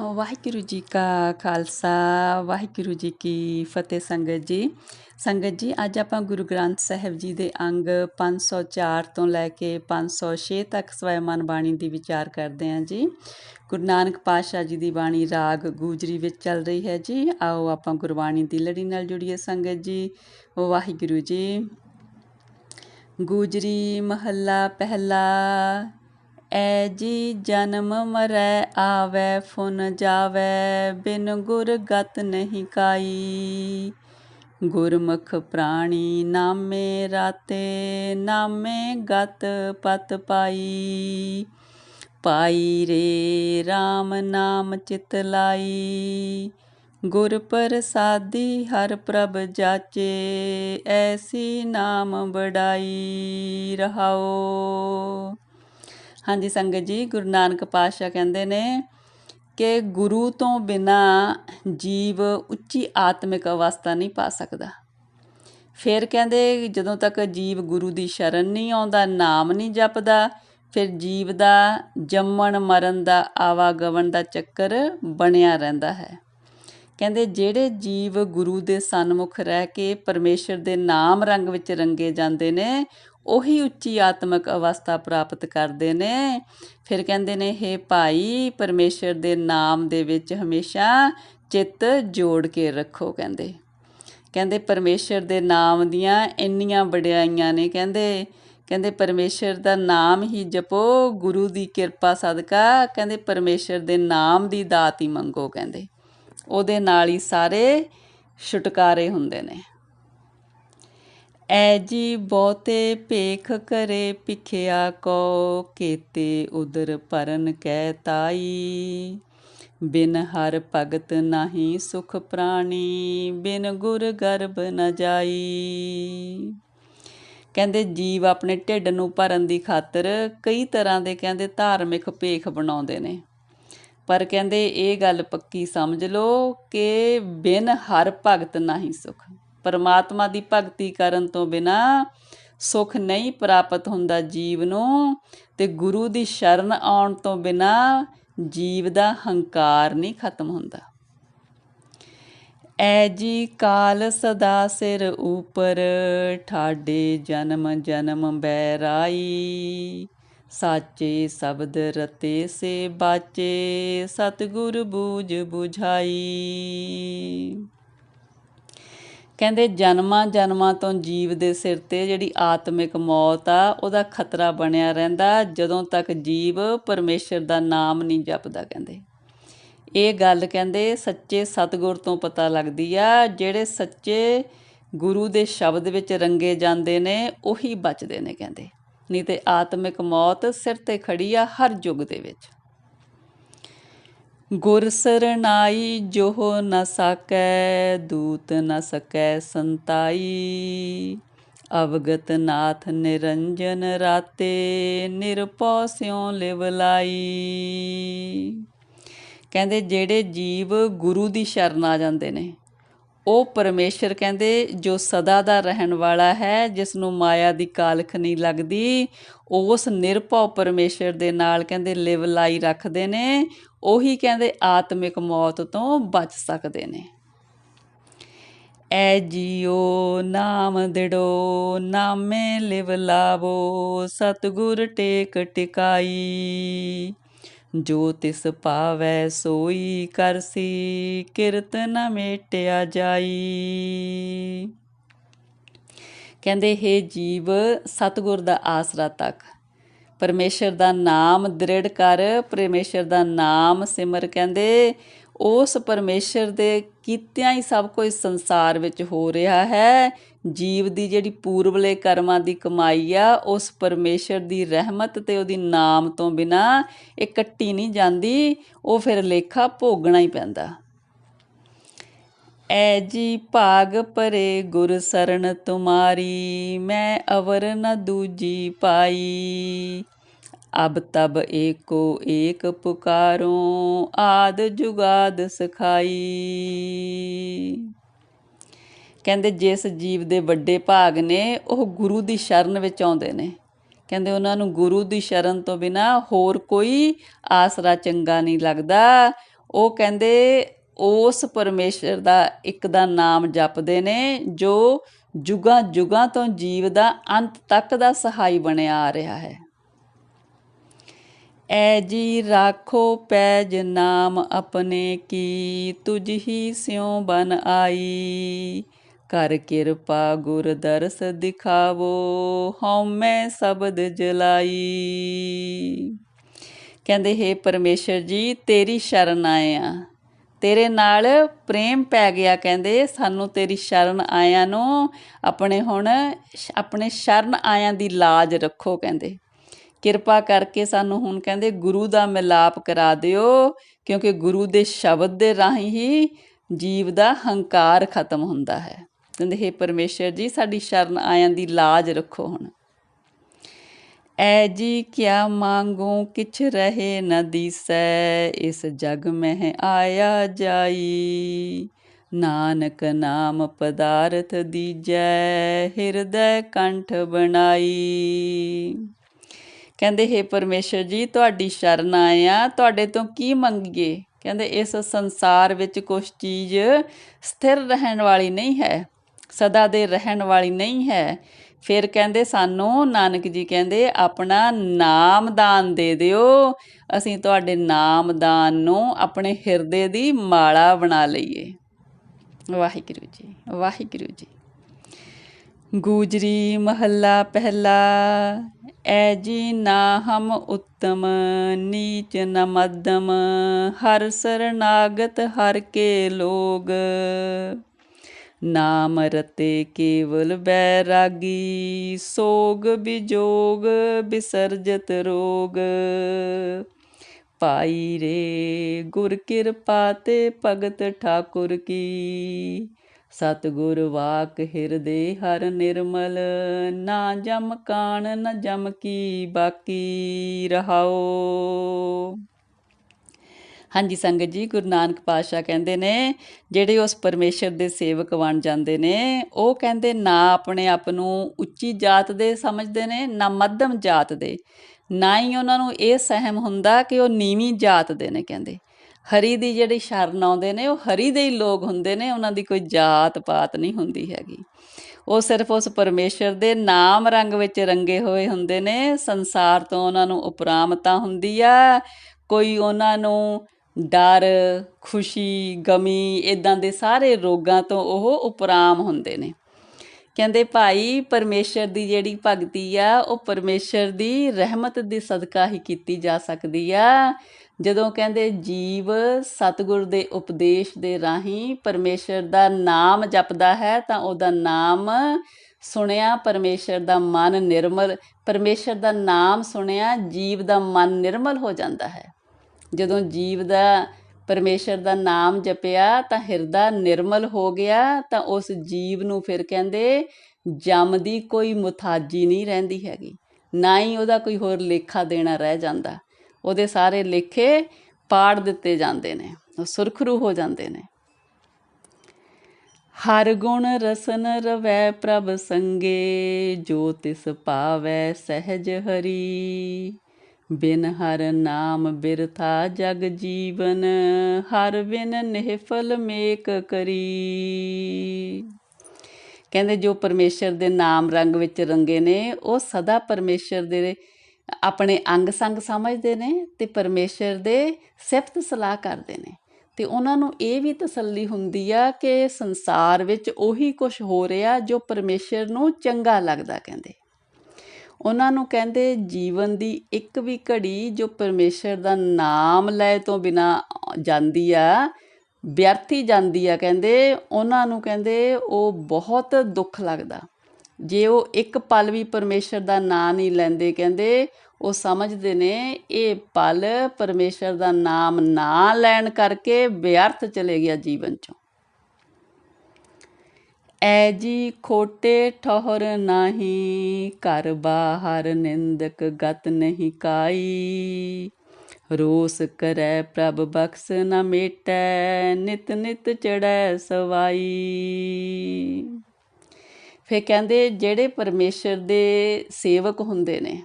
ਵਾਹਿਗੁਰੂ ਜੀ ਕਾ ਖਾਲਸਾ, ਵਾਹਿਗੁਰੂ ਜੀ ਕੀ ਫਤਿਹ ਸੰਗਤ ਜੀ। ਸੰਗਤ ਜੀ, ਅੱਜ ਆਪਾਂ ਗੁਰੂ ਗ੍ਰੰਥ ਸਾਹਿਬ ਜੀ ਦੇ ਅੰਗ 504 ਤੋਂ ਲੈ ਕੇ 506 ਤੱਕ ਸਵੈਮਨ ਬਾਣੀ ਦੀ ਵਿਚਾਰ ਕਰਦੇ ਹਾਂ ਜੀ। ਗੁਰੂ ਨਾਨਕ ਪਾਤਸ਼ਾਹ ਜੀ ਦੀ ਬਾਣੀ ਰਾਗ ਗੂਜਰੀ ਵਿੱਚ ਚੱਲ ਰਹੀ ਹੈ ਜੀ। ਆਓ ਆਪਾਂ ਗੁਰਬਾਣੀ ਦੀ ਲੜੀ ਨਾਲ ਜੁੜੀਏ ਸੰਗਤ ਜੀ। ਵਾਹਿਗੁਰੂ ਜੀ। ਗੂਜਰੀ ਮਹੱਲਾ ਪਹਿਲਾ ਐ ਜੀ ਜਨਮ ਮਰੈ ਆਵੈ, ਫੁਨ ਜਾਵੈ, ਬਿਨ ਗੁਰ ਗਤ ਨਹੀਂ ਕਾਈ। ਗੁਰਮੁਖ ਪ੍ਰਾਣੀ ਨਾਮੇ ਰਾਤੇ, ਨਾਮੇ ਗਤ ਪਤ ਪਾਈ। ਪਾਈ ਰੇ RAM ਨਾਮ ਚਿਤ ਲਾਈ। ਗੁਰ ਪ੍ਰਸਾਦੀ ਹਰ ਪ੍ਰਭ ਜਾਚੇ, ਐਸੀ ਨਾਮ ਬੜਾਈ ਰਹਾਓ। ਹਾਂਜੀ, ਸੰਗਤ ਜੀ, ਗੁਰੂ ਨਾਨਕ ਪਾਤਸ਼ਾਹ ਕਹਿੰਦੇ ਨੇ ਕਿ ਗੁਰੂ ਤੋਂ ਬਿਨਾ ਜੀਵ ਉੱਚੀ ਆਤਮਿਕ ਅਵਸਥਾ ਨਹੀਂ ਪਾ ਸਕਦਾ। ਫਿਰ ਕਹਿੰਦੇ, ਜਦੋਂ ਤੱਕ ਜੀਵ ਗੁਰੂ ਦੀ ਸ਼ਰਨ ਨਹੀਂ ਆਉਂਦਾ, ਨਾਮ ਨਹੀਂ ਜਪਦਾ, ਫਿਰ ਜੀਵ ਦਾ ਜੰਮਣ, ਮਰਨ ਦਾ ਆਵਾਗਮਨ ਦਾ ਚੱਕਰ ਬਣਿਆ ਰਹਿੰਦਾ ਹੈ। ਕਹਿੰਦੇ, ਜਿਹੜੇ ਜੀਵ ਗੁਰੂ ਦੇ ਸਨਮੁਖ ਰਹਿ ਕੇ ਪਰਮੇਸ਼ਰ ਦੇ ਨਾਮ ਰੰਗ ਵਿੱਚ ਰੰਗੇ ਜਾਂਦੇ ਨੇ ਉਹੀ ਉੱਚੀ ਆਤਮਿਕ ਅਵਸਥਾ ਪ੍ਰਾਪਤ ਕਰਦੇ ਨੇ। ਫਿਰ ਕਹਿੰਦੇ ਨੇ हे ਭਾਈ, ਪਰਮੇਸ਼ਰ ਦੇ ਨਾਮ ਦੇ ਵਿੱਚ ਹਮੇਸ਼ਾ ਚਿੱਤ ਜੋੜ ਕੇ ਰੱਖੋ ਕਹਿੰਦੇ। ਕਹਿੰਦੇ, ਪਰਮੇਸ਼ਰ ਦੇ ਨਾਮ ਦੀਆਂ ਇੰਨੀਆਂ ਵਡਿਆਈਆਂ ਨੇ ਕਹਿੰਦੇ। ਕਹਿੰਦੇ, ਪਰਮੇਸ਼ਰ ਦਾ ਨਾਮ ਹੀ ਜਪੋ, ਗੁਰੂ ਦੀ ਕਿਰਪਾ ਸਦਕਾ, ਕਹਿੰਦੇ, ਪਰਮੇਸ਼ਰ ਦੇ ਨਾਮ ਦੀ ਦਾਤ ਹੀ ਮੰਗੋ ਕਹਿੰਦੇ। ਉਹਦੇ ਨਾਲ ਹੀ ਸਾਰੇ ਛੁਟਕਾਰੇ ਹੁੰਦੇ ਨੇ। ਐ ਜੀ ਬਹੁਤੇ ਭੇਖ ਕਰੇ ਭਿਖਿਆ ਕੋ ਕੇਤੇ ਉਦਰ ਪਰਨ ਕਹਿ ਤਾਈ। ਬਿਨ ਹਰ ਭਗਤ ਨਹੀਂ ਸੁਖ ਪ੍ਰਾਣੀ, ਬਿਨ ਗੁਰ ਗਰਬ ਨ ਜਾਈ। ਕਹਿੰਦੇ ਜੀਵ ਆਪਣੇ ਢਿੱਡ ਨੂੰ ਭਰਨ ਦੀ ਖਾਤਰ ਕਈ ਤਰ੍ਹਾਂ ਦੇ ਕਹਿੰਦੇ ਧਾਰਮਿਕ ਭੇਖ ਬਣਾਉਂਦੇ ਨੇ। ਪਰ ਕਹਿੰਦੇ ਇਹ ਗੱਲ ਪੱਕੀ ਸਮਝ ਲਓ ਕਿ ਬਿਨ ਹਰ ਭਗਤ ਨਹੀਂ ਸੁਖ। ਪਰਮਾਤਮਾ ਦੀ ਭਗਤੀ ਕਰਨ ਤੋਂ ਬਿਨਾ ਸੁਖ ਨਹੀਂ ਪ੍ਰਾਪਤ ਹੁੰਦਾ ਜੀਵ ਨੂੰ ਤੇ ਗੁਰੂ ਦੀ ਸ਼ਰਨ ਆਉਣ ਤੋਂ ਬਿਨਾ ਜੀਵ ਦਾ ਹੰਕਾਰ ਨਹੀਂ ਖਤਮ ਹੁੰਦਾ। ਐ ਜੀ ਕਾਲ ਸਦਾ ਸਿਰ ਉਪਰ, ਠਾਡੇ ਜਨਮ ਜਨਮ ਬੈਰਾਈ ਸਾਚੇ ਸ਼ਬਦ ਰਤੇ ਸੇ ਬਾਚੇ, ਸਤਗੁਰ ਬੂਝ 부ਝਾਈ ਕਹਿੰਦੇ ਜਨਮਾਂ ਜਨਮਾਂ ਤੋਂ ਜੀਵ ਦੇ ਸਿਰ ਤੇ ਜਿਹੜੀ ਆਤਮਿਕ ਮੌਤ ਆ, ਉਹਦਾ ਖਤਰਾ ਬਣਿਆ ਰਹਿੰਦਾ, ਜਦੋਂ ਤੱਕ ਜੀਵ ਪਰਮੇਸ਼ਰ ਦਾ ਨਾਮ ਨਹੀਂ ਜਪਦਾ ਕਹਿੰਦੇ। ਇਹ ਗੱਲ ਕਹਿੰਦੇ ਸੱਚੇ ਸਤਗੁਰ ਤੋਂ ਪਤਾ ਲੱਗਦੀ ਆ, ਜਿਹੜੇ ਸੱਚੇ ਗੁਰੂ ਦੇ ਸ਼ਬਦ ਵਿੱਚ ਰੰਗੇ ਜਾਂਦੇ ਨੇ, ਉਹੀ ਬਚਦੇ ਨੇ ਕਹਿੰਦੇ। ਨਹੀਂ ਤੇ ਆਤਮਿਕ ਮੌਤ ਸਿਰ ਤੇ ਖੜੀ ਆ ਹਰ ਯੁੱਗ ਦੇ ਵਿੱਚ। ਗੁਰ ਸਰਨਾਈ ਜੋ ਨ ਸਕੈ, ਦੂਤ ਨ ਸਕੈ ਸੰਤਾਈ। ਅਵਗਤ ਨਾਥ ਨਿਰੰਜਨ ਰਾਤੇ ਨਿਰਪਉ ਸਿਉ ਲਿਵਲਾਈ ਕਹਿੰਦੇ ਜਿਹੜੇ ਜੀਵ ਗੁਰੂ ਦੀ ਸ਼ਰਨ ਆ ਜਾਂਦੇ ਨੇ, ਉਹ ਪਰਮੇਸ਼ਰ ਕਹਿੰਦੇ ਜੋ ਸਦਾ ਦਾ ਰਹਿਣ ਵਾਲਾ ਹੈ ਜਿਸ ਨੂੰ ਮਾਇਆ ਦੀ ਕਾਲਖ ਨਹੀਂ ਲੱਗਦੀ, ਉਸ ਨਿਰਭਉ ਪਰਮੇਸ਼ਰ ਦੇ ਨਾਲ ਕਹਿੰਦੇ ਲਿਵ ਲਾਈ ਰੱਖਦੇ ਨੇ ਉਹੀ ਕਹਿੰਦੇ ਆਤਮਿਕ ਮੌਤ ਤੋਂ ਬਚ ਸਕਦੇ ਨੇ। ਐ ਜੀਓ, ਨਾਮ ਦਿੜੋ, ਨਾਮੇ ਲਿਵ ਲਾਵੋ, ਸਤਗੁਰ ਟੇਕ ਟਿਕਾਈ। ਜੋ ਤਿਸ ਪਾਵੈ ਸੋਈ ਕਰਸੀ ਕਿਰਤ ਨ ਮੇਟਿਆ ਜਾਈ। ਕਹਿੰਦੇ, ਹੈ ਜੀਵ, ਸਤਗੁਰ ਦਾ ਆਸਰਾ ਤੱਕ। ਪਰਮੇਸ਼ਰ ਦਾ ਨਾਮ ਦ੍ਰਿੜ ਕਰ, ਪਰਮੇਸ਼ਰ ਦਾ ਨਾਮ ਸਿਮਰ ਕਹਿੰਦੇ। ਉਸ ਪਰਮੇਸ਼ਰ ਦੇ ਕੀਤਿਆਂ ਹੀ ਸਭ ਕੁਝ ਸੰਸਾਰ ਵਿੱਚ ਹੋ ਰਿਹਾ ਹੈ। ਜੀਵ ਦੀ ਜਿਹੜੀ ਪੂਰਵਲੇ ਕਰਮਾਂ ਦੀ ਕਮਾਈ ਆ, ਉਸ ਪਰਮੇਸ਼ਰ ਦੀ ਰਹਿਮਤ ਤੇ ਉਹਦੀ ਨਾਮ ਤੋਂ ਬਿਨਾ ਇਹ ਕੱਟੀ ਨਹੀਂ ਜਾਂਦੀ, ਉਹ ਫਿਰ ਲੇਖਾ ਭੋਗਣਾ ਹੀ ਪੈਂਦਾ। ਐ ਜੀ ਭਾਗ ਪਰੇ ਗੁਰ ਸਰਣ ਤੁਮਾਰੀ, ਮੈਂ ਅਵਰ ਨ ਦੂਜੀ ਪਾਈ। ਅਬ ਤਬ ਏਕੋ ਏਕ ਪੁਕਾਰੋਂ, ਆਦ ਜੁਗਾਦ ਸਖਾਈ। ਕਹਿੰਦੇ ਜਿਸ ਜੀਵ ਦੇ ਵੱਡੇ ਭਾਗ ਨੇ, ਉਹ ਗੁਰੂ ਦੀ ਸ਼ਰਨ ਵਿੱਚ ਆਉਂਦੇ ਨੇ। ਕਹਿੰਦੇ ਉਹਨਾਂ ਨੂੰ ਗੁਰੂ ਦੀ ਸ਼ਰਨ ਤੋਂ ਬਿਨਾ ਹੋਰ ਕੋਈ ਆਸਰਾ ਚੰਗਾ ਨਹੀਂ ਲੱਗਦਾ। ਉਹ ਕਹਿੰਦੇ ਉਸ ਪਰਮੇਸ਼ਰ ਦਾ ਇੱਕ ਦਾ ਨਾਮ ਜਪਦੇ ਨੇ, ਜੋ ਜੁਗਾਂ ਜੁਗਾਂ ਤੋਂ ਜੀਵ ਦਾ ਅੰਤ ਤੱਕ ਦਾ ਸਹਾਈ ਬਣਿਆ ਆ ਰਿਹਾ ਹੈ। ਐ ਜੀ ਰਾਖੋ ਪੈਜ ਨਾਮ ਆਪਣੇ ਕੀ, ਤੁਝ ਹੀ ਸਿਉ ਬਨ ਆਈ। ਕਰ ਕਿਰਪਾ ਗੁਰ ਦਰਸ ਦਿਖਾਵੋ ਹਉਮੈ ਸ਼ਬਦ ਜਲਾਈ। ਕਹਿੰਦੇ, ਹੇ ਪਰਮੇਸ਼ਰ ਜੀ, ਤੇਰੀ ਸ਼ਰਨ ਆਏ ਆ। ਤੇਰੇ ਨਾਲ ਪ੍ਰੇਮ ਪੈ ਗਿਆ, ਕਹਿੰਦੇ, ਸਾਨੂੰ ਤੇਰੀ ਸ਼ਰਨ ਆਇਆਂ ਨੂੰ, ਆਪਣੇ ਹੁਣ, ਆਪਣੇ ਸ਼ਰਨ ਆਇਆਂ ਦੀ ਲਾਜ ਰੱਖੋ, ਕਹਿੰਦੇ। ਕਿਰਪਾ ਕਰਕੇ ਸਾਨੂੰ ਹੁਣ ਕਹਿੰਦੇ ਗੁਰੂ ਦਾ ਮਿਲਾਪ ਕਰਾ ਦਿਓ, ਕਿਉਂਕਿ ਗੁਰੂ ਦੇ ਸ਼ਬਦ ਦੇ ਰਾਹੀਂ ਹੀ ਜੀਵ ਦਾ ਹੰਕਾਰ ਖਤਮ ਹੁੰਦਾ ਹੈ। ਕਹਿੰਦੇ, ਹੇ ਪਰਮੇਸ਼ਰ ਜੀ, ਸਾਡੀ ਸ਼ਰਨ ਆਇਆਂ ਦੀ ਲਾਜ ਰੱਖੋ ਹੁਣ। ਐ ਜੀ ਕਿਆ ਮੰਗੂ ਕਿਛ ਰਹੇ ਨ ਦੀਸੈ, ਇਸ ਜਗ ਮਹਿ ਆਇਆ ਜਾਈ। ਨਾਨਕ ਨਾਮ ਪਦਾਰਥ ਦੀਜੈ, ਹਿਰਦੈ ਕੰਠ ਬਣਾਈ। ਕਹਿੰਦੇ, ਹੇ ਪਰਮੇਸ਼ਰ ਜੀ, ਤੁਹਾਡੀ ਸ਼ਰਨ ਆਏ ਆਇਆ ਤੁਹਾਡੇ ਤੋਂ ਕੀ ਮੰਗੀਏ? ਕਹਿੰਦੇ, ਇਸ ਸੰਸਾਰ ਵਿੱਚ ਕੁਝ ਚੀਜ਼ ਸਥਿਰ ਰਹਿਣ ਵਾਲੀ ਨਹੀਂ ਹੈ, ਸਦਾ ਦੇ ਰਹਿਣ ਵਾਲੀ ਨਹੀਂ ਹੈ। ਫਿਰ ਕਹਿੰਦੇ, ਸਾਨੂੰ ਨਾਨਕ ਜੀ ਕਹਿੰਦੇ, ਆਪਣਾ ਨਾਮਦਾਨ ਦੇ ਦਿਓ। ਅਸੀਂ ਤੁਹਾਡੇ ਨਾਮਦਾਨ ਨੂੰ ਆਪਣੇ ਹਿਰਦੇ ਦੀ ਮਾਲਾ ਬਣਾ ਲਈਏ। ਵਾਹਿਗੁਰੂ ਜੀ ਵਾਹਿਗੁਰੂ ਜੀ। ਗੂਜਰੀ ਮਹੱਲਾ ਪਹਿਲਾ। ਐ ਜੀ ਨਾ ਹਮ ਉੱਤਮ, ਨੀਚ ਨ ਮੱਧਮ, ਹਰ ਸਰਨਾਗਤ ਹਰ ਕੇ ਲੋਗ। ਨਾਮ ਰਤੇ ਕੇਵਲ ਬੈਰਾਗੀ, ਸੋਗ ਬਿਜੋਗ ਬਿਸਰਜਤ ਰੋਗ। ਪਾਈ ਰੇ ਗੁਰ ਕਿਰਪਾ ਤੇ ਭਗਤ ਠਾਕੁਰ ਕੀ ਸਤਿਗੁਰ ਵਾਕ ਹਿਰਦੇ ਹਰ ਨਿਰਮਲ, ਨਾ ਜਮ ਕਾਣ, ਨ ਜਮ ਕੀ ਬਾਕੀ ਰਹਾਓ। ਹਾਂਜੀ, ਸੰਗਤ ਜੀ, ਗੁਰੂ ਨਾਨਕ ਪਾਤਸ਼ਾਹ ਕਹਿੰਦੇ ਨੇ, ਜਿਹੜੇ ਉਸ ਪਰਮੇਸ਼ਰ ਦੇ ਸੇਵਕ ਬਣ ਜਾਂਦੇ ਨੇ, ਉਹ ਕਹਿੰਦੇ ਨਾ ਆਪਣੇ ਆਪ ਨੂੰ ਉੱਚੀ ਜਾਤ ਦੇ ਸਮਝਦੇ ਨੇ, ਨਾ ਮੱਧਮ ਜਾਤ ਦੇ। ਨਾ ਹੀ ਉਹਨਾਂ ਨੂੰ ਇਹ ਸਹਿਮ ਹੁੰਦਾ ਕਿ ਉਹ ਨੀਵੀਂ ਜਾਤ ਦੇ ਨੇ ਕਹਿੰਦੇ। ਹਰੀ ਦੀ ਜਿਹੜੀ ਸ਼ਰਨ ਆਉਂਦੇ ਨੇ, ਉਹ ਹਰੀ ਦੇ ਹੀ ਲੋਕ ਹੁੰਦੇ ਨੇ, ਉਹਨਾਂ ਦੀ ਕੋਈ ਜਾਤ ਪਾਤ ਨਹੀਂ ਹੁੰਦੀ ਹੈਗੀ। ਉਹ ਸਿਰਫ ਉਸ ਪਰਮੇਸ਼ਰ ਦੇ ਨਾਮ ਰੰਗ ਵਿੱਚ ਰੰਗੇ ਹੋਏ ਹੁੰਦੇ ਨੇ, ਸੰਸਾਰ ਤੋਂ ਉਹਨਾਂ ਨੂੰ ਉਪਰਾਮਤਾ ਹੁੰਦੀ ਆ, ਕੋਈ ਉਹਨਾਂ ਨੂੰ ਡਰ, ਖੁਸ਼ੀ, ਗਮੀ ਇਦਾਂ ਦੇ ਸਾਰੇ ਰੋਗਾਂ ਤੋਂ ਉਹ ਉਪਰਾਮ ਹੁੰਦੇ ਨੇ। ਕਹਿੰਦੇ ਭਾਈ, ਪਰਮੇਸ਼ਰ ਦੀ ਜਿਹੜੀ ਭਗਤੀ ਆ, ਉਹ ਪਰਮੇਸ਼ਰ ਦੀ ਰਹਿਮਤ ਦੇ ਸਦਕਾ ਹੀ ਕੀਤੀ ਜਾ ਸਕਦੀ ਆ। ਜਦੋਂ ਕਹਿੰਦੇ ਜੀਵ ਸਤਿਗੁਰ ਦੇ ਉਪਦੇਸ਼ ਦੇ ਰਾਹੀਂ ਪਰਮੇਸ਼ਰ ਦਾ ਨਾਮ ਜਪਦਾ ਹੈ, ਤਾਂ ਉਹਦਾ ਨਾਮ ਸੁਣਿਆ, ਪਰਮੇਸ਼ਰ ਦਾ ਮਨ ਨਿਰਮਲ, ਪਰਮੇਸ਼ਰ ਦਾ ਨਾਮ ਸੁਣਿਆ, ਜੀਵ ਦਾ ਮਨ ਨਿਰਮਲ ਹੋ ਜਾਂਦਾ ਹੈ। ਜਦੋਂ ਜੀਵ ਦਾ, ਪਰਮੇਸ਼ਰ ਦਾ ਨਾਮ ਜਪਿਆ, ਤਾਂ ਹਿਰਦਾ ਨਿਰਮਲ ਹੋ ਗਿਆ, ਤਾਂ ਉਸ ਜੀਵ ਨੂੰ ਫਿਰ ਕਹਿੰਦੇ ਜਮ ਦੀ ਕੋਈ ਮੁਤਾਜੀ ਨਹੀਂ ਰਹਿੰਦੀ ਹੈਗੀ। ਨਾ ਹੀ ਉਹਦਾ ਕੋਈ ਹੋਰ ਲੇਖਾ ਦੇਣਾ ਰਹਿ ਜਾਂਦਾ। ਉਹਦੇ ਸਾਰੇ ਲੇਖੇ ਪਾੜ ਦਿੱਤੇ ਜਾਂਦੇ ਨੇ, ਉਹ ਸੁਰਖਰੂ ਹੋ ਜਾਂਦੇ ਨੇ। ਹਰ ਗੁਣ ਰਸਨ ਰਵੈ ਪ੍ਰਭ ਸੰਗੇ, ਜੋ ਤਿਸ ਪਾਵੈ ਸਹਿਜ ਹਰੀ। ਬਿਨ ਹਰ ਨਾਮ ਬਿਰਥਾ ਜਗ ਜੀਵਨ, ਹਰ ਬਿਨ ਨਿਹਫਲ ਮੇਕ ਕਰੀ। ਕਹਿੰਦੇ ਜੋ ਪਰਮੇਸ਼ਰ ਦੇ ਨਾਮ ਰੰਗ ਵਿੱਚ ਰੰਗੇ ਨੇ, ਉਹ ਸਦਾ ਪਰਮੇਸ਼ਰ ਦੇ ਆਪਣੇ ਅੰਗ ਸੰਗ ਸਮਝਦੇ ਨੇ ਤੇ ਪਰਮੇਸ਼ਰ ਦੇ ਸਿਫਤ ਸਲਾਹ ਕਰਦੇ ਨੇ। ਤੇ ਉਹਨਾਂ ਨੂੰ ਇਹ ਵੀ ਤਸੱਲੀ ਹੁੰਦੀ ਆ ਕਿ ਸੰਸਾਰ ਵਿੱਚ ਉਹੀ ਕੁਝ ਹੋ ਰਿਹਾ ਜੋ ਪਰਮੇਸ਼ਰ ਨੂੰ ਚੰਗਾ ਲੱਗਦਾ ਕਹਿੰਦੇ। ਉਹਨਾਂ ਨੂੰ ਕਹਿੰਦੇ ਜੀਵਨ ਦੀ ਇੱਕ ਵੀ ਘੜੀ ਜੋ ਪਰਮੇਸ਼ਰ ਦਾ ਨਾਮ ਲੈ ਤੋਂ ਬਿਨਾ ਜਾਂਦੀ ਆ, ਵਿਅਰਥੀ ਜਾਂਦੀ ਆ ਕਹਿੰਦੇ, ਉਹਨਾਂ ਨੂੰ ਕਹਿੰਦੇ ਉਹ ਬਹੁਤ ਦੁੱਖ ਲੱਗਦਾ। ਜੇ ਉਹ ਇੱਕ ਪਲ ਵੀ ਪਰਮੇਸ਼ਰ ਦਾ ਨਾਂ ਨਹੀਂ ਲੈਂਦੇ, ਕਹਿੰਦੇ, ਉਹ ਸਮਝਦੇ ਨੇ, ਇਹ ਪਲ ਪਰਮੇਸ਼ਰ ਦਾ ਨਾਮ ਨਾ ਲੈਣ ਕਰਕੇ ਵਿਅਰਥ ਚਲੇ ਗਿਆ ਜੀਵਨ ਚੋਂ। ਐ ਜੀ ਖੋਟੇ ਠਹਰ ਨਹੀਂ, ਘਰ ਬਾਹਰ ਨਿੰਦਕ ਗਤ ਨਹੀਂ ਕਾਈ। ਰੋਸ ਕਰੈ ਪ੍ਰਭ ਬਖਸ ਨ ਮੇਟੈ, ਨਿਤ ਨਿਤ ਚੜੈ ਸਵਾਈ। ਫਿਰ ਕਹਿੰਦੇ ਜਿਹੜੇ ਪਰਮੇਸ਼ਰ ਦੇ ਸੇਵਕ ਹੁੰਦੇ ਨੇ,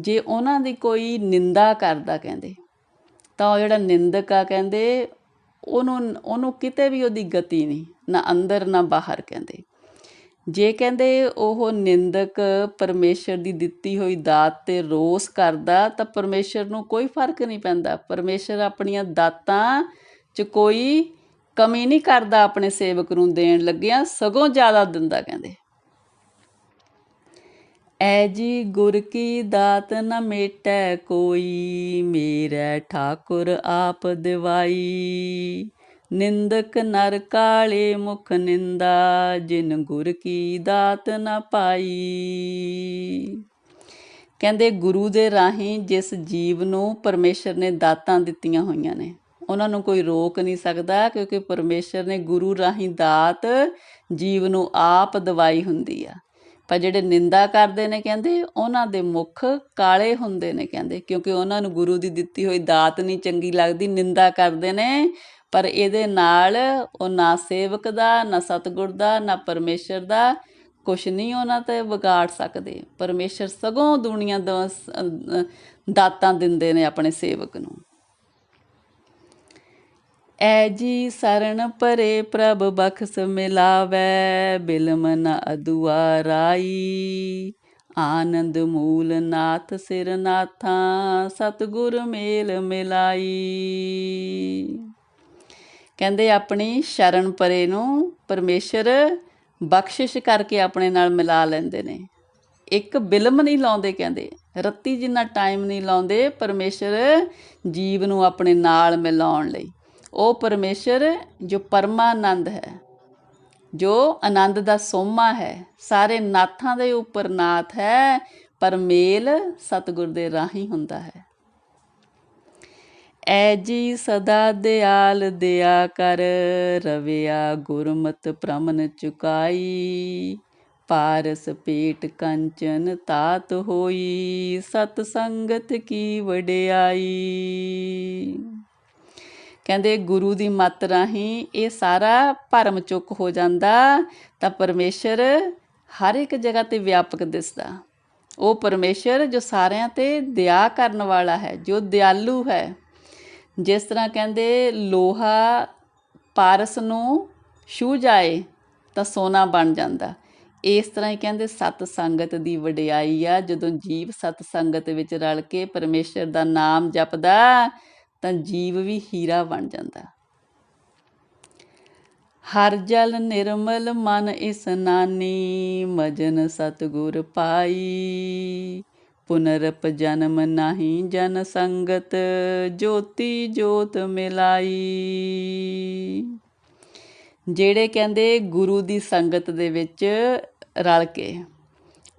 ਜੇ ਉਹਨਾਂ ਦੀ ਕੋਈ ਨਿੰਦਾ ਕਰਦਾ ਕਹਿੰਦੇ, ਤਾਂ ਉਹ ਜਿਹੜਾ ਨਿੰਦਕ ਆ ਕਹਿੰਦੇ, ਉਹਨੂੰ ਉਹਨੂੰ ਕਿਤੇ ਵੀ ਉਹਦੀ ਗਤੀ ਨਹੀਂ, ਨਾ ਅੰਦਰ ਨਾ ਬਾਹਰ ਕਹਿੰਦੇ। ਜੇ ਕਹਿੰਦੇ ਉਹ ਨਿੰਦਕ ਪਰਮੇਸ਼ਰ ਦੀ ਦਿੱਤੀ ਹੋਈ ਦਾਤ ਤੇ ਰੋਸ ਕਰਦਾ, ਤਾਂ ਪਰਮੇਸ਼ਰ ਨੂੰ ਕੋਈ ਫ਼ਰਕ ਨਹੀਂ ਪੈਂਦਾ। ਪਰਮੇਸ਼ਰ ਆਪਣੀਆਂ ਦਾਤਾਂ 'ਚ ਕੋਈ ਕਮੀ ਨਹੀਂ ਕਰਦਾ ਆਪਣੇ ਸੇਵਕ ਨੂੰ ਦੇਣ ਲੱਗਿਆ, ਸਗੋਂ ਜ਼ਿਆਦਾ ਦਿੰਦਾ ਕਹਿੰਦੇ। ਐ ਜੀ ਗੁਰ ਕੀ ਦਾਤ ਨ ਮੇਟੈ ਕੋਈ, ਮੇਰਾ ਠਾਕੁਰ ਆਪ ਦਿਵਾਈ। ਨਿੰਦਕ ਨਰ ਕਾਲੇ ਮੁਖ ਨਿੰਦਾ, ਜਿਨ ਗੁਰ ਕੀ ਦਾਤ ਨ ਪਾਈ। ਕਹਿੰਦੇ ਗੁਰੂ ਦੇ ਰਾਹੀਂ ਜਿਸ ਜੀਵ ਨੂੰ ਪਰਮੇਸ਼ਰ ਨੇ ਦਾਤਾਂ ਦਿੱਤੀਆਂ ਹੋਈਆਂ ਨੇ, ਉਹਨਾਂ ਨੂੰ ਕੋਈ ਰੋਕ ਨਹੀਂ ਸਕਦਾ, ਕਿਉਂਕਿ ਪਰਮੇਸ਼ਰ ਨੇ ਗੁਰੂ ਰਾਹੀਂ ਦਾਤ ਜੀਵ ਨੂੰ ਆਪ ਦਵਾਈ ਹੁੰਦੀ ਆ। ਪਰ ਜਿਹੜੇ ਨਿੰਦਾ ਕਰਦੇ ਨੇ ਕਹਿੰਦੇ, ਉਹਨਾਂ ਦੇ ਮੁਖ ਕਾਲੇ ਹੁੰਦੇ ਨੇ ਕਹਿੰਦੇ, ਕਿਉਂਕਿ ਉਹਨਾਂ ਨੂੰ ਗੁਰੂ ਦੀ ਦਿੱਤੀ ਹੋਈ ਦਾਤ ਨਹੀਂ ਚੰਗੀ ਲੱਗਦੀ, ਨਿੰਦਾ ਕਰਦੇ ਨੇ। ਪਰ ਇਹਦੇ ਨਾਲ ਉਹ ਨਾ ਸੇਵਕ ਦਾ, ਨਾ ਸਤਿਗੁਰ ਦਾ, ਨਾ ਪਰਮੇਸ਼ਰ ਦਾ ਕੁਛ ਨਹੀਂ ਉਹਨਾਂ ਤੇ ਵਿਗਾੜ ਸਕਦੇ। ਪਰਮੇਸ਼ਰ ਸਗੋਂ ਦੁਨੀਆ ਦਾ ਦਾਤਾਂ ਦਿੰਦੇ ਨੇ ਆਪਣੇ ਸੇਵਕ ਨੂੰ। ਐ ਜੀ ਸਰਣ ਪਰੇ ਪ੍ਰਭ ਬਖਸ ਮਿਲਾਵੈ ਬਿਲਮ ਨ ਅਦੁਆ ਰਾਈ। ਆਨੰਦ ਮੂਲ ਨਾਥ ਸਿਰ ਨਾਥਾਂ, ਸਤਿਗੁਰ ਮੇਲ ਮਿਲਾਈ। ਕਹਿੰਦੇ ਆਪਣੀ ਸ਼ਰਨ ਪਰੇ ਨੂੰ ਪਰਮੇਸ਼ਰ ਬਖਸ਼ਿਸ਼ ਕਰਕੇ ਆਪਣੇ ਨਾਲ ਮਿਲਾ ਲੈਂਦੇ ਨੇ। ਇੱਕ ਬਿਲਮ ਨਹੀਂ ਲਾਉਂਦੇ ਕਹਿੰਦੇ, ਰੱਤੀ ਜਿੰਨਾ ਟਾਈਮ ਨਹੀਂ ਲਾਉਂਦੇ ਪਰਮੇਸ਼ਰ ਜੀਵ ਨੂੰ ਆਪਣੇ ਨਾਲ ਮਿਲਾਉਣ ਲਈ। ਉਹ ਪਰਮੇਸ਼ਰ ਜੋ ਪਰਮਾਨੰਦ ਹੈ, ਜੋ ਆਨੰਦ ਦਾ ਸੋਮਾ ਹੈ, ਸਾਰੇ ਨਾਥਾਂ ਦੇ ਉੱਪਰ ਨਾਥ ਹੈ, ਪਰ ਮੇਲ ਸਤਿਗੁਰ ਦੇ ਰਾਹੀਂ ਹੁੰਦਾ ਹੈ। ਐ ਜੀ ਸਦਾ ਦਿਆਲ ਦਿਆ ਕਰ, ਰਵਿਆ ਗੁਰਮਤ ਪ੍ਰਮਨ ਚੁਕਾਈ, ਪਾਰਸ ਪੇਟ ਕੰਚਨ ਤਾਤ ਹੋਈ, ਸਤ ਸੰਗਤ ਕੀ ਵਡਿਆਈ। ਕਹਿੰਦੇ ਗੁਰੂ ਦੀ ਮੱਤ ਰਾਹੀਂ ਇਹ ਸਾਰਾ ਭਰਮ ਚੁੱਕ ਹੋ ਜਾਂਦਾ, ਤਾਂ ਪਰਮੇਸ਼ਰ ਹਰ ਇੱਕ ਜਗ੍ਹਾ ਤੇ ਵਿਆਪਕ ਦਿਸਦਾ। ਉਹ ਪਰਮੇਸ਼ਰ ਜੋ ਸਾਰਿਆਂ ਤੇ ਦਇਆ ਕਰਨ ਵਾਲਾ ਹੈ, ਜੋ ਦਿਆਲੂ ਹੈ। ਜਿਸ ਤਰ੍ਹਾਂ ਕਹਿੰਦੇ, ਲੋਹਾ ਪਾਰਸ ਨੂੰ ਛੂ ਜਾਏ, ਤਾਂ ਸੋਨਾ ਬਣ ਜਾਂਦਾ। ਇਸ ਤਰ੍ਹਾਂ ਹੀ ਕਹਿੰਦੇ, ਸਤ ਸੰਗਤ ਦੀ ਵਡਿਆਈ ਆ। ਜਦੋਂ ਜੀਵ ਸਤ ਸੰਗਤ ਵਿੱਚ ਰਲ ਕੇ ਪਰਮੇਸ਼ਰ ਦਾ ਨਾਮ ਜਪਦਾ ਤਾਂ ਜੀਵ ਵੀ ਹੀਰਾ ਬਣ ਜਾਂਦਾ। ਹਰ ਜਲ ਨਿਰਮਲ ਮਨ ਇਸਨਾਨੀ ਮਜਨ ਸਤਗੁਰ ਪਾਈ। ਪੁਨਰਪ ਜਨਮ ਨਹੀਂ ਜਨ ਸੰਗਤ, ਜੋਤੀ ਜੋਤ ਮਿਲਾਈ। ਜਿਹੜੇ ਕਹਿੰਦੇ ਗੁਰੂ ਦੀ ਸੰਗਤ ਦੇ ਵਿੱਚ ਰਲ ਕੇ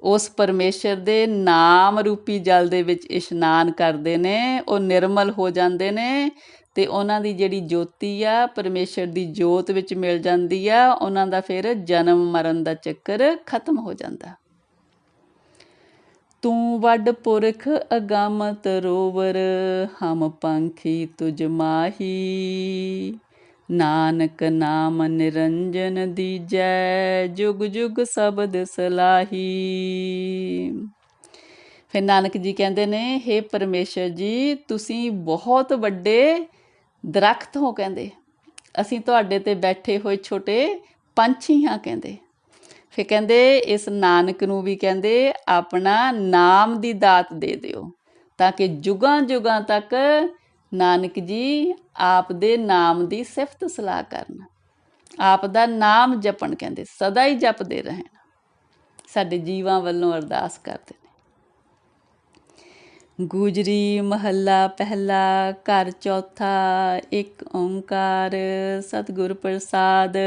ਉਸ ਪਰਮੇਸ਼ਰ ਦੇ ਨਾਮ ਰੂਪੀ ਜਲ ਦੇ ਵਿੱਚ ਇਸ਼ਨਾਨ ਕਰਦੇ ਨੇ, ਉਹ ਨਿਰਮਲ ਹੋ ਜਾਂਦੇ ਨੇ ਤੇ ਉਹਨਾਂ ਦੀ ਜਿਹੜੀ ਜੋਤੀ ਆ, ਪਰਮੇਸ਼ਰ ਦੀ ਜੋਤ ਵਿੱਚ ਮਿਲ ਜਾਂਦੀ ਆ, ਉਹਨਾਂ ਦਾ ਫਿਰ ਜਨਮ ਮਰਨ ਦਾ ਚੱਕਰ ਖਤਮ ਹੋ ਜਾਂਦਾ। ਤੂੰ ਵੱਡ ਪੁਰਖ ਅਗੰਮ ਤਰੋਵਰ ਹਮ ਪੰਖੀ ਤੁਜ ਮਾਹੀ। ਨਾਨਕ ਨਾਮ ਨਿਰੰਜਨ ਦੀਜੈ, ਜੁਗ ਜੁਗ ਸ਼ਬਦ ਸਲਾਹੀ। ਫਿਰ ਨਾਨਕ ਜੀ ਕਹਿੰਦੇ ਨੇ हे ਪਰਮੇਸ਼ਰ ਜੀ, ਤੁਸੀਂ ਬਹੁਤ ਵੱਡੇ ਦਰਖਤ ਹੋ ਕਹਿੰਦੇ। ਅਸੀਂ ਤੁਹਾਡੇ ਤੇ ਬੈਠੇ ਹੋਏ ਛੋਟੇ ਪੰਛੀ ਹਾਂ ਕਹਿੰਦੇ। ਫਿਰ ਕਹਿੰਦੇ, ਇਸ ਨਾਨਕ ਨੂੰ ਵੀ ਕਹਿੰਦੇ, ਆਪਣਾ ਨਾਮ ਦੀ ਦਾਤ ਦੇ ਦਿਓ, ਤਾਂ ਕਿ ਜੁਗਾਂ ਜੁਗਾਂ ਤੱਕ ਨਾਨਕ ਜੀ, ਆਪ ਦੇ ਨਾਮ ਦੀ ਸਿਫਤ ਸਲਾਹ ਕਰਨ। ਆਪ ਦਾ ਨਾਮ ਜਪਣ ਕਹਿੰਦੇ, ਸਦਾ ਹੀ ਜਪਦੇ ਰਹਿਣ। ਸਾਡੇ ਜੀਵਾਂ ਵੱਲੋਂ ਅਰਦਾਸ ਕਰਦੇ ਨੇ। ਗੁਜਰੀ ਮਹੱਲਾ ਪਹਿਲਾ, ਘਰ ਚੌਥਾ, ਇੱਕ ਓੰਕਾਰ, ਸਤਿਗੁਰ ਪ੍ਰਸਾਦ।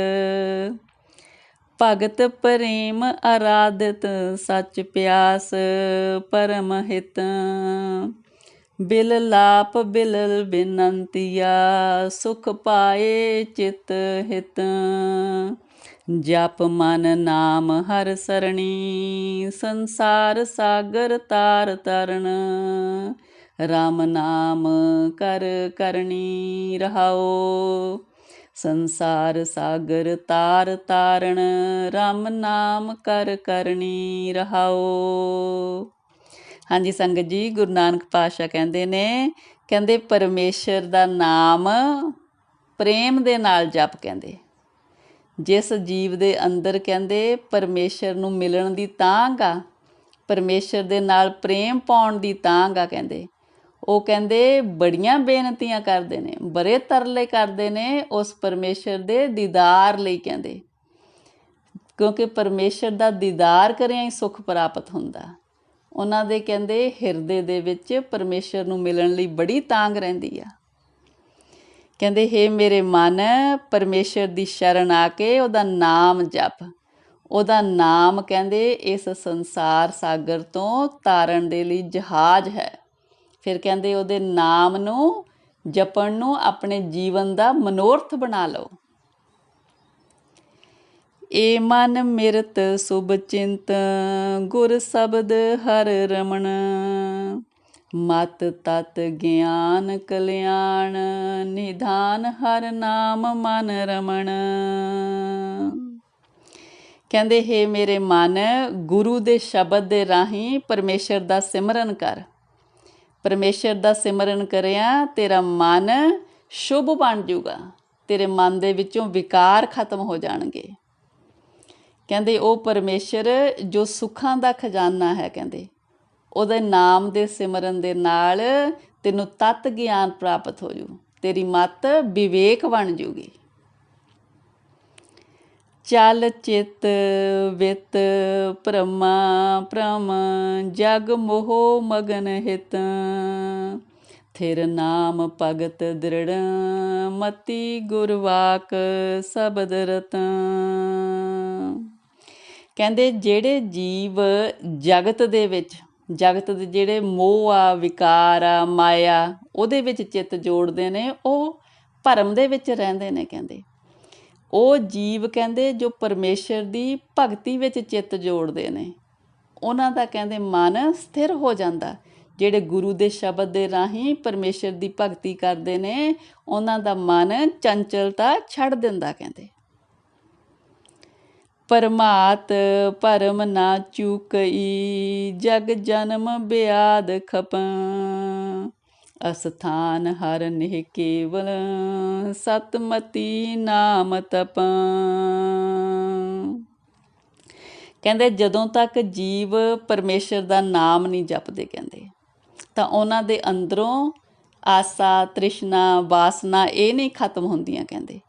ਭਗਤ ਪ੍ਰੇਮ ਆਰਾਧਤ ਸੱਚ ਪਿਆਸ, ਪਰਮ ਹਿਤ। ਬਿਲ ਲਾਪ ਬਿਲ ਬਿਨੰਤੀਆ, ਸੁਖ ਪਾਏ ਚਿਤ ਹਿਤ। ਜਪ ਮਨ ਨਾਮ ਹਰ ਸਰਣੀ, ਸੰਸਾਰ ਸਾਗਰ ਤਾਰ ਤਰਨ। RAM ਨਾਮ ਕਰ ਕਰਨੀ ਰਹਾਓ ਸੰਸਾਰ ਸਾਗਰ ਤਾਰ ਤਾਰਨ। RAM ਨਾਮ ਕਰ ਕਰਨੀ ਰਹਾਓ ਹਾਂਜੀ, ਸੰਗਤ ਜੀ, ਗੁਰੂ ਨਾਨਕ ਪਾਤਸ਼ਾਹ ਕਹਿੰਦੇ ਨੇ, ਕਹਿੰਦੇ ਪਰਮੇਸ਼ਰ ਦਾ ਨਾਮ ਪ੍ਰੇਮ ਦੇ ਨਾਲ ਜਪ ਕਹਿੰਦੇ। ਜਿਸ ਜੀਵ ਦੇ ਅੰਦਰ ਕਹਿੰਦੇ ਪਰਮੇਸ਼ਰ ਨੂੰ ਮਿਲਣ ਦੀ ਤਾਂਘ ਆ, ਪਰਮੇਸ਼ਰ ਦੇ ਨਾਲ ਪ੍ਰੇਮ ਪਾਉਣ ਦੀ ਤਾਂਘ ਕਹਿੰਦੇ। ਉਹ ਕਹਿੰਦੇ ਬੜੀਆਂ ਬੇਨਤੀਆਂ ਕਰਦੇ ਨੇ, ਬੜੇ ਤਰਲੇ ਕਰਦੇ ਨੇ ਉਸ ਪਰਮੇਸ਼ਰ ਦੇ ਦੀਦਾਰ ਲਈ ਕਹਿੰਦੇ। ਕਿਉਂਕਿ ਪਰਮੇਸ਼ਰ ਦਾ ਦੀਦਾਰ ਕਰਿਆ ਹੀ ਸੁਖ ਪ੍ਰਾਪਤ ਹੁੰਦਾ। ਉਹਨਾਂ ਦੇ ਕਹਿੰਦੇ ਹਿਰਦੇ ਦੇ ਵਿੱਚ ਪਰਮੇਸ਼ਰ ਨੂੰ ਮਿਲਣ ਲਈ ਬੜੀ ਤਾਂਗ ਰਹਿੰਦੀ ਆ। ਕਹਿੰਦੇ, ਹੇ ਮੇਰੇ ਮਨ, ਪਰਮੇਸ਼ਰ ਦੀ ਸ਼ਰਨ ਆ ਕੇ ਉਹਦਾ ਨਾਮ ਜਪ। ਉਹਦਾ ਨਾਮ ਕਹਿੰਦੇ, ਇਸ ਸੰਸਾਰ ਸਾਗਰ ਤੋਂ ਤਾਰਨ ਦੇ ਲਈ ਜਹਾਜ਼ ਹੈ। ਫਿਰ ਕਹਿੰਦੇ, ਉਹਦੇ ਨਾਮ ਨੂੰ ਜਪਣ ਨੂੰ ਆਪਣੇ ਜੀਵਨ ਦਾ ਮਨੋਰਥ ਬਣਾ ਲਓ। ਏ ਮਨ ਮਿਰਤ ਸੁਭ ਚਿੰਤ, ਗੁਰ ਸ਼ਬਦ ਹਰ ਰਮਣ। ਮਤ ਤਤ ਗਿਆਨ ਕਲਿਆਣ, ਨਿਧਾਨ ਹਰ ਨਾਮ ਮਨ ਰਮਣ। ਕਹਿੰਦੇ, ਹੈ ਮੇਰੇ ਮਨ, ਗੁਰੂ ਦੇ ਸ਼ਬਦ ਦੇ ਰਾਹੀਂ ਪਰਮੇਸ਼ਰ ਦਾ ਸਿਮਰਨ ਕਰ। ਪਰਮੇਸ਼ਰ ਦਾ ਸਿਮਰਨ ਕਰਿਆ, ਤੇਰਾ ਮਨ ਸ਼ੁਭ ਬਣ ਜਾਊਗਾ ਤੇਰੇ ਮਨ ਦੇ ਵਿੱਚੋਂ ਵਿਕਾਰ ਖਤਮ ਹੋ ਜਾਣਗੇ। ਕਹਿੰਦੇ ਉਹ ਪਰਮੇਸ਼ਰ ਜੋ ਸੁੱਖਾਂ ਦਾ ਖਜ਼ਾਨਾ ਹੈ ਕਹਿੰਦੇ, ਉਹਦੇ ਨਾਮ ਦੇ ਸਿਮਰਨ ਦੇ ਨਾਲ ਤੈਨੂੰ ਤਤ ਗਿਆਨ ਪ੍ਰਾਪਤ ਹੋ ਜੂ, ਤੇਰੀ ਮਤ ਵਿਵੇਕ ਬਣ ਜੂਗੀ। ਚਲ ਚਿਤ ਵਿਤ ਪ੍ਰਮਾ ਪ੍ਰਮ ਜਗ ਮੋਹ ਮਗਨ ਹਿਤ, ਥਿਰ ਨਾਮ ਭਗਤ ਦ੍ਰਿੜ ਮਤੀ ਗੁਰਵਾਕ ਸ਼ਬਦ ਰਤਨ। ਕਹਿੰਦੇ ਜਿਹੜੇ ਜੀਵ ਜਗਤ ਦੇ ਵਿੱਚ, ਜਗਤ ਦੇ ਜਿਹੜੇ ਮੋਹ ਆ, ਵਿਕਾਰ ਆ, ਮਾਇਆ, ਉਹਦੇ ਵਿੱਚ ਚਿੱਤ ਜੋੜਦੇ ਨੇ, ਉਹ ਭਰਮ ਦੇ ਵਿੱਚ ਰਹਿੰਦੇ ਨੇ ਕਹਿੰਦੇ। ਉਹ ਜੀਵ ਕਹਿੰਦੇ ਜੋ ਪਰਮੇਸ਼ਰ ਦੀ ਭਗਤੀ ਵਿੱਚ ਚਿੱਤ ਜੋੜਦੇ ਨੇ। ਉਹਨਾਂ ਦਾ ਕਹਿੰਦੇ ਮਨ ਸਥਿਰ ਹੋ ਜਾਂਦਾ। ਜਿਹੜੇ ਗੁਰੂ ਦੇ ਸ਼ਬਦ ਦੇ ਰਾਹੀਂ ਪਰਮੇਸ਼ਰ ਦੀ ਭਗਤੀ ਕਰਦੇ ਨੇ, ਉਹਨਾਂ ਦਾ ਮਨ ਚੰਚਲਤਾ ਛੱਡ ਦਿੰਦਾ ਕਹਿੰਦੇ। ਪਰਮਾਤ ਭਰਮ ਨਾ ਚੁਕਈ, ਜਗ ਜਨਮ ਬਿਆਦ ਖਪਾਂ। ਅਸਥਾਨ ਹਰ ਨਿਹ ਕੇਵਲ, ਸਤਮਤੀ ਨਾਮ ਤਪਾਂ। ਕਹਿੰਦੇ ਜਦੋਂ ਤੱਕ ਜੀਵ ਪਰਮੇਸ਼ਰ ਦਾ ਨਾਮ ਨਹੀਂ ਜਪਦੇ ਕਹਿੰਦੇ, ਤਾਂ ਉਹਨਾਂ ਦੇ ਅੰਦਰੋਂ ਆਸਾ, ਤ੍ਰਿਸ਼ਨਾ, ਵਾਸਨਾ ਇਹ ਨਹੀਂ ਖਤਮ ਹੁੰਦੀਆਂ ਕਹਿੰਦੇ।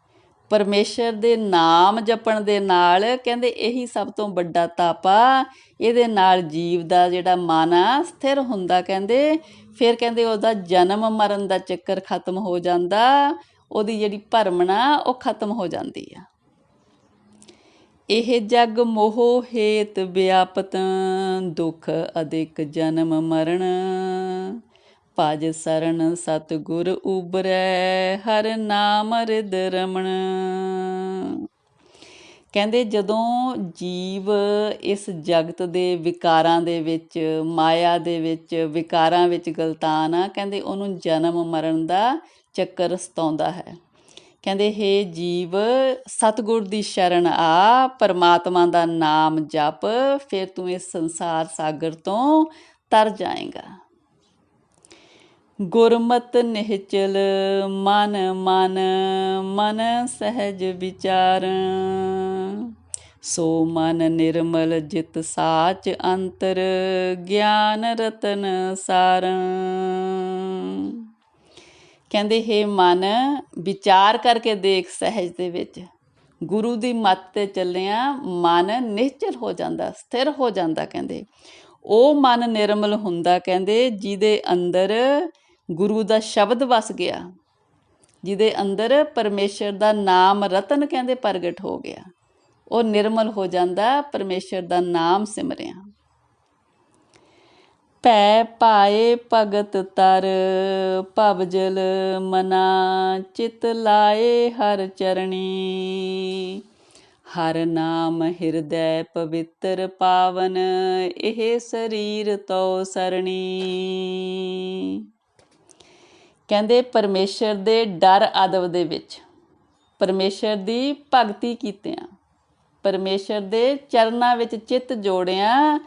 ਪਰਮੇਸ਼ਰ ਦੇ ਨਾਮ ਜਪਣ ਦੇ ਨਾਲ ਕਹਿੰਦੇ ਇਹੀ ਸਭ ਤੋਂ ਵੱਡਾ ਤਾਪਾ, ਇਹਦੇ ਨਾਲ ਜੀਵ ਦਾ ਜਿਹੜਾ ਮਨ ਆ ਸਥਿਰ ਹੁੰਦਾ ਕਹਿੰਦੇ, ਫਿਰ ਕਹਿੰਦੇ ਉਹਦਾ ਜਨਮ ਮਰਨ ਦਾ ਚੱਕਰ ਖਤਮ ਹੋ ਜਾਂਦਾ, ਉਹਦੀ ਜਿਹੜੀ ਭਰਮਣਾ ਉਹ ਖਤਮ ਹੋ ਜਾਂਦੀ ਆ। ਇਹ ਜਗ ਮੋਹ ਹੇਤ ਵਿਆਪਤ, ਦੁਖ ਅਧਿਕ ਜਨਮ ਮਰਨ। ਭਜ ਸਰਣ ਸਤਗੁਰ ਉਬਰੈ ਹਰ ਨਾਮ ਰਿਦ ਰਮਣ। ਕਹਿੰਦੇ ਜਦੋਂ ਜੀਵ ਇਸ ਜਗਤ ਦੇ ਵਿਕਾਰਾਂ ਦੇ ਵਿੱਚ, ਮਾਇਆ ਦੇ ਵਿੱਚ, ਵਿਕਾਰਾਂ ਵਿੱਚ ਗਲਤਾਨ ਆ, ਕਹਿੰਦੇ ਉਹਨੂੰ ਜਨਮ ਮਰਨ ਦਾ ਚੱਕਰ ਸਤਾਉਂਦਾ ਹੈ। ਕਹਿੰਦੇ ਹੇ ਜੀਵ, ਸਤਗੁਰ ਦੀ ਸ਼ਰਨ ਆ, ਪਰਮਾਤਮਾ ਦਾ ਨਾਮ ਜਪ, ਫਿਰ ਤੂੰ ਇਸ ਸੰਸਾਰ ਸਾਗਰ ਤੋਂ ਤਰ ਜਾਏਗਾ। ਗੁਰਮਤ ਨਿਹਚਲ, ਮਨ ਮਨ ਮਨ ਸਹਿਜ ਵਿਚਾਰ। ਸੋ ਮਨ ਨਿਰਮਲ ਜਿਤ ਸਾਚ ਅੰਤਰ, ਗਿਆਨ ਰਤਨ ਸਾਰ। ਕਹਿੰਦੇ, ਹੈ ਮਨ, ਵਿਚਾਰ ਕਰਕੇ ਦੇਖ ਸਹਿਜ ਦੇ ਵਿੱਚ। ਗੁਰੂ ਦੀ ਮੱਤ ਤੇ ਚੱਲਿਆ ਮਨ ਨਿਹਚਲ ਹੋ ਜਾਂਦਾ, ਸਥਿਰ ਹੋ ਜਾਂਦਾ, ਕਹਿੰਦੇ। ਉਹ ਮਨ ਨਿਰਮਲ ਹੁੰਦਾ, ਕਹਿੰਦੇ, ਜਿਹਦੇ ਅੰਦਰ ਗੁਰੂ ਦਾ ਸ਼ਬਦ ਵਸ ਗਿਆ, ਜਿਹਦੇ ਅੰਦਰ ਪਰਮੇਸ਼ਰ ਦਾ ਨਾਮ ਰਤਨ ਕਹਿੰਦੇ ਪ੍ਰਗਟ ਹੋ ਗਿਆ। ਉਹ ਨਿਰਮਲ ਹੋ ਜਾਂਦਾ, ਪਰਮੇਸ਼ਰ ਦਾ ਨਾਮ ਸਿਮਰਿਆ। ਭੈ ਪਾਏ ਭਗਤ ਤਰ ਭਵਜਲ ਮਨਾ, ਚਿਤ ਲਾਏ ਹਰ ਚਰਣੀ। ਹਰ ਨਾਮ ਹਿਰਦੈ ਪਵਿੱਤਰ ਪਾਵਨ, ਇਹ ਸਰੀਰ ਤੋ ਸਰਣੀ। ਕਹਿੰਦੇ ਪਰਮੇਸ਼ਰ ਦੇ ਡਰ ਅਦਬ ਦੇ ਵਿੱਚ। ਪਰਮੇਸ਼ਰ ਦੀ ਭਗਤੀ ਕੀਤਿਆਂ, ਪਰਮੇਸ਼ਰ ਦੇ ਚਰਨਾਂ ਵਿੱਚ ਚਿੱਤ ਜੋੜਿਆ,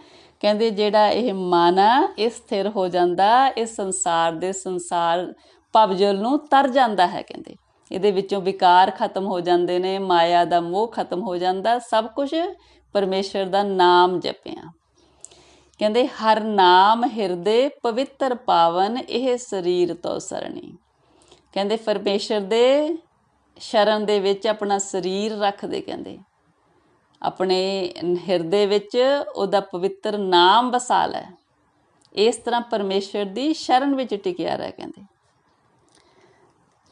ਕਹਿੰਦੇ ਜਿਹੜਾ ਇਹ ਮਨ ਆ ਇਹ ਸਥਿਰ ਹੋ ਜਾਂਦਾ, ਇਹ ਸੰਸਾਰ ਦੇ ਸੰਸਾਰ ਪਵਜਲ ਨੂੰ ਤਰ ਜਾਂਦਾ ਹੈ, ਕਹਿੰਦੇ। ਇਹਦੇ ਵਿੱਚੋਂ ਵਿਕਾਰ ਖਤਮ ਹੋ ਜਾਂਦੇ ਨੇ, ਮਾਇਆ ਦਾ ਮੋਹ ਖਤਮ ਹੋ ਜਾਂਦਾ, ਸਭ ਕੁਝ ਪਰਮੇਸ਼ਰ ਦਾ ਨਾਮ ਜਪਿਆ। ਕਹਿੰਦੇ, ਹਰ ਨਾਮ ਹਿਰਦੇ ਪਵਿੱਤਰ ਪਾਵਨ, ਇਹ ਸਰੀਰ ਤੋਂ ਸਰਣੀ। ਕਹਿੰਦੇ, ਪਰਮੇਸ਼ਰ ਦੇ ਸ਼ਰਨ ਦੇ ਵਿੱਚ ਆਪਣਾ ਸਰੀਰ ਰੱਖਦੇ ਕਹਿੰਦੇ। ਆਪਣੇ ਹਿਰਦੇ ਵਿੱਚ ਉਹਦਾ ਪਵਿੱਤਰ ਨਾਮ ਵਸਾ ਲੈ। ਇਸ ਤਰ੍ਹਾਂ ਪਰਮੇਸ਼ਰ ਦੀ ਸ਼ਰਨ ਵਿੱਚ ਟਿਕਿਆ ਰਹਿ ਕਹਿੰਦੇ।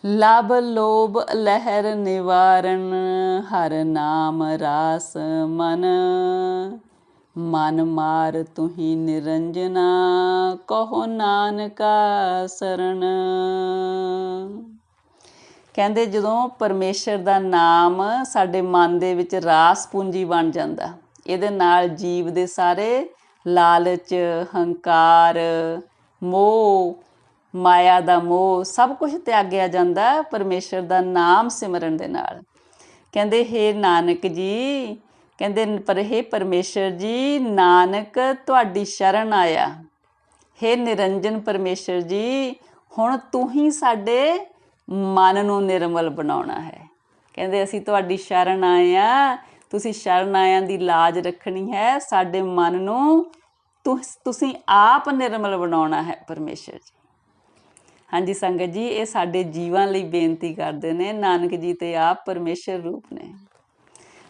ਲਬ ਲੋਭ ਲਹਿਰ ਨਿਵਾਰਨ, ਹਰ ਨਾਮ ਰਾਸ ਮਨ। ਮਨ ਮਾਰ ਤੁਹੀ ਨਿਰੰਜਨਾ, ਕਹੋ ਨਾਨਕਾ ਸਰਣ ਕਹਿੰਦੇ ਜਦੋਂ ਪਰਮੇਸ਼ਰ ਦਾ ਨਾਮ ਸਾਡੇ ਮਨ ਦੇ ਵਿੱਚ ਰਾਸ ਪੂੰਜੀ ਬਣ ਜਾਂਦਾ, ਇਹਦੇ ਨਾਲ ਜੀਵ ਦੇ ਸਾਰੇ ਲਾਲਚ, ਹੰਕਾਰ, ਮੋਹ, ਮਾਇਆ ਦਾ ਮੋਹ ਸਭ ਕੁਝ ਤਿਆਗਿਆ ਜਾਂਦਾ ਪਰਮੇਸ਼ਰ ਦਾ ਨਾਮ ਸਿਮਰਨ ਦੇ ਨਾਲ। ਕਹਿੰਦੇ, ਹੇ ਨਾਨਕ ਜੀ ਕਹਿੰਦੇ, ਪਰ ਹੇ ਪਰਮੇਸ਼ਰ ਜੀ, ਨਾਨਕ ਤੁਹਾਡੀ ਸ਼ਰਨ ਆਇਆ। ਹੇ ਨਿਰੰਜਨ ਪਰਮੇਸ਼ਰ ਜੀ, ਹੁਣ ਤੂੰ ਹੀ ਸਾਡੇ ਮਨ ਨੂੰ ਨਿਰਮਲ ਬਣਾਉਣਾ ਹੈ। ਕਹਿੰਦੇ, ਅਸੀਂ ਤੁਹਾਡੀ ਸ਼ਰਨ ਆਏ ਆ। ਤੁਸੀਂ ਸ਼ਰਨ ਆਇਆਂ ਦੀ ਲਾਜ ਰੱਖਣੀ ਹੈ। ਸਾਡੇ ਮਨ ਨੂੰ ਤੁਸੀਂ ਆਪ ਨਿਰਮਲ ਬਣਾਉਣਾ ਹੈ ਪਰਮੇਸ਼ਰ ਜੀ। ਹਾਂਜੀ ਸੰਗਤ ਜੀ, ਇਹ ਸਾਡੇ ਜੀਵਨ ਲਈ ਬੇਨਤੀ ਕਰਦੇ ਨੇ। ਨਾਨਕ ਜੀ ਤੇ ਆਪ ਪਰਮੇਸ਼ਰ ਰੂਪ ਨੇ।